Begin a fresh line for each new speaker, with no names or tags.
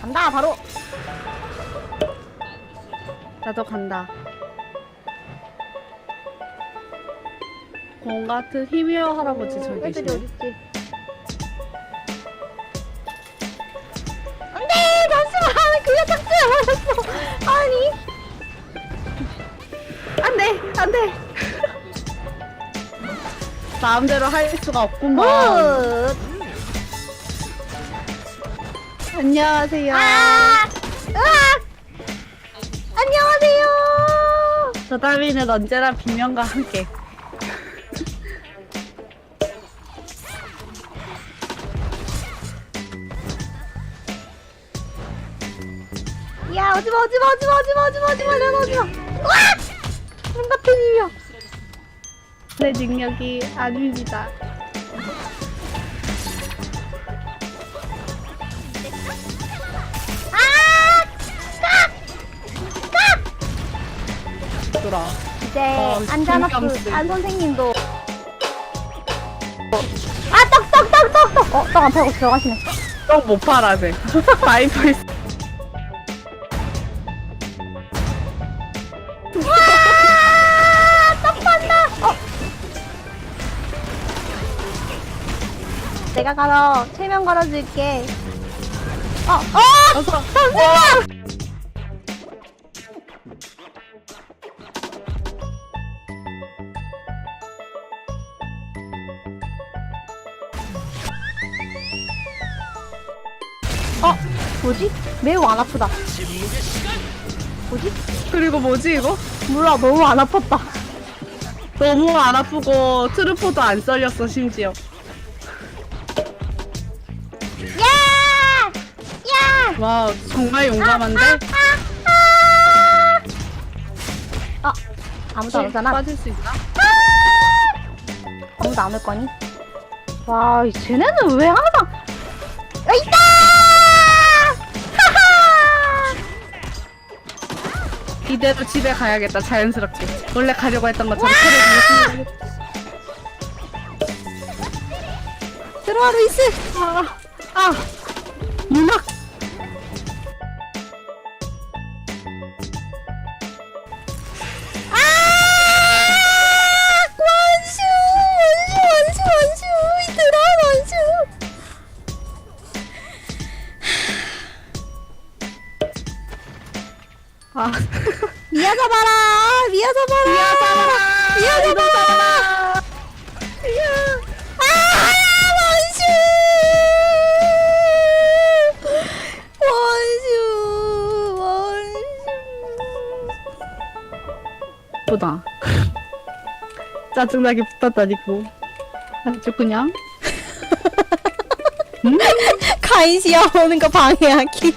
간다 바로.
나도 간다. 공 같은 힘이여 할아버지 저기
애들이
계시네.
어딨지? 안돼 잠시만 그게 탁지야 맞았어. 아니
안돼 안돼. 마음대로 할 수가 없구만.
굿.
안녕하세요.
아! 으악! 안녕하세요.
저 따위는 언제나 비명과 함께.
야 오지마 오지마 오지마 오지마 오지마 오지마 내가 오지마. 으악! 문 같은 일이야.
내 능력이 아닙니다. 돌아.
이제
어,
안자나프
신경
안 선생님도 아 떡 떡 떡 떡떡 어, 떡 안 팔고 들어가시네
떡 못 팔아대. 마이프
있떡 판다 어 내가 가서 최면 걸어줄게 어, 어!
어서.
잠시만! 어, 뭐지? 매우 안 아프다. 뭐지?
그리고 뭐지 이거?
몰라, 너무 안 아팠다.
너무 안 아프고 트루포도 안 썰렸어 심지어.
야! 야!
와 정말 용감한데?
어, 아무도 안 오잖아.
빠질 수 있나?
아무도 안 올 거니? 와, 이 쟤네는 왜 항상 야, 있다!
이대로 집에 가야겠다 자연스럽게. 원래 가려고 했던 것처럼 차를 가겠습니다.
들어와 루이스.
아, 아,
아, 미아 잡아라, 미아 잡아라,
미아 잡아라, 이놈
잡아라. 아, 원슈, 원슈, 원슈.
보다. 짜증나게 붙었다니고. 아주 그냥. 음?
간시야 오는 거 방해하기.